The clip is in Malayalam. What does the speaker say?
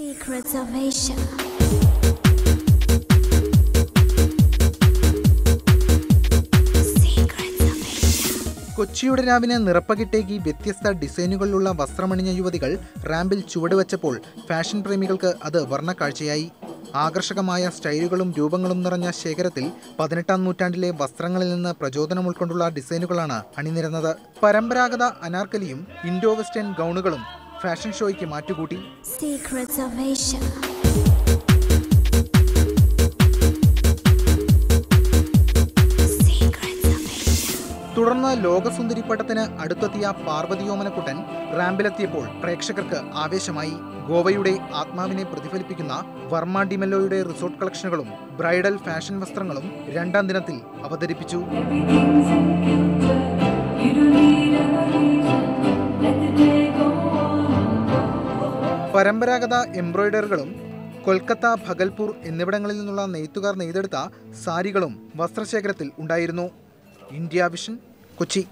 Secrets of Asia. കൊച്ചിയുടെ രാവിനെ നിറപ്പകിട്ടേക്ക് വ്യത്യസ്ത ഡിസൈനുകളിലുള്ള വസ്ത്രമണിഞ്ഞ യുവതികൾ റാമ്പിൽ ചുവടുവെച്ചപ്പോൾ ഫാഷൻ പ്രേമികൾക്ക് അത് വർണക്കാഴ്ചയായി. ആകർഷകമായ സ്റ്റൈലുകളും രൂപങ്ങളും നിറഞ്ഞ ശേഖരത്തിൽ പതിനെട്ടാം നൂറ്റാണ്ടിലെ വസ്ത്രങ്ങളിൽ നിന്ന് പ്രചോദനം ഉൾക്കൊണ്ടുള്ള ഡിസൈനുകളാണ് അണിനിരന്നത്. പരമ്പരാഗത അനാർക്കലിയും ഇൻഡോ വെസ്റ്റേൺ ഗൗണുകളും ഫാഷൻ ഷോയ്ക്ക് മാറ്റുകൂട്ടി. Secrets of. തുടർന്ന് പട്ടത്തിന് അടുത്തെത്തിയ പാർവതിയോമനക്കുട്ടൻ റാമ്പിലെത്തിയപ്പോൾ പ്രേക്ഷകർക്ക് ആവേശമായി. ഗോവയുടെ ആത്മാവിനെ പ്രതിഫലിപ്പിക്കുന്ന വർമ്മ ഡിമെല്ലോയുടെ റിസോർട്ട് കളക്ഷനുകളും ബ്രൈഡൽ ഫാഷൻ വസ്ത്രങ്ങളും രണ്ടാം ദിനത്തിൽ അവതരിപ്പിച്ചു. പരമ്പരാഗത എംബ്രോയിഡറികളും കൊൽക്കത്ത ഭഗൽപൂർ എന്നിവിടങ്ങളിൽ നിന്നുള്ള നെയ്ത്തുകാർ നെയ്തെടുത്ത സാരികളും വസ്ത്രശേഖരത്തിൽ ഉണ്ടായിരുന്നു. ഇന്ത്യ വിഷൻ കൊച്ചി.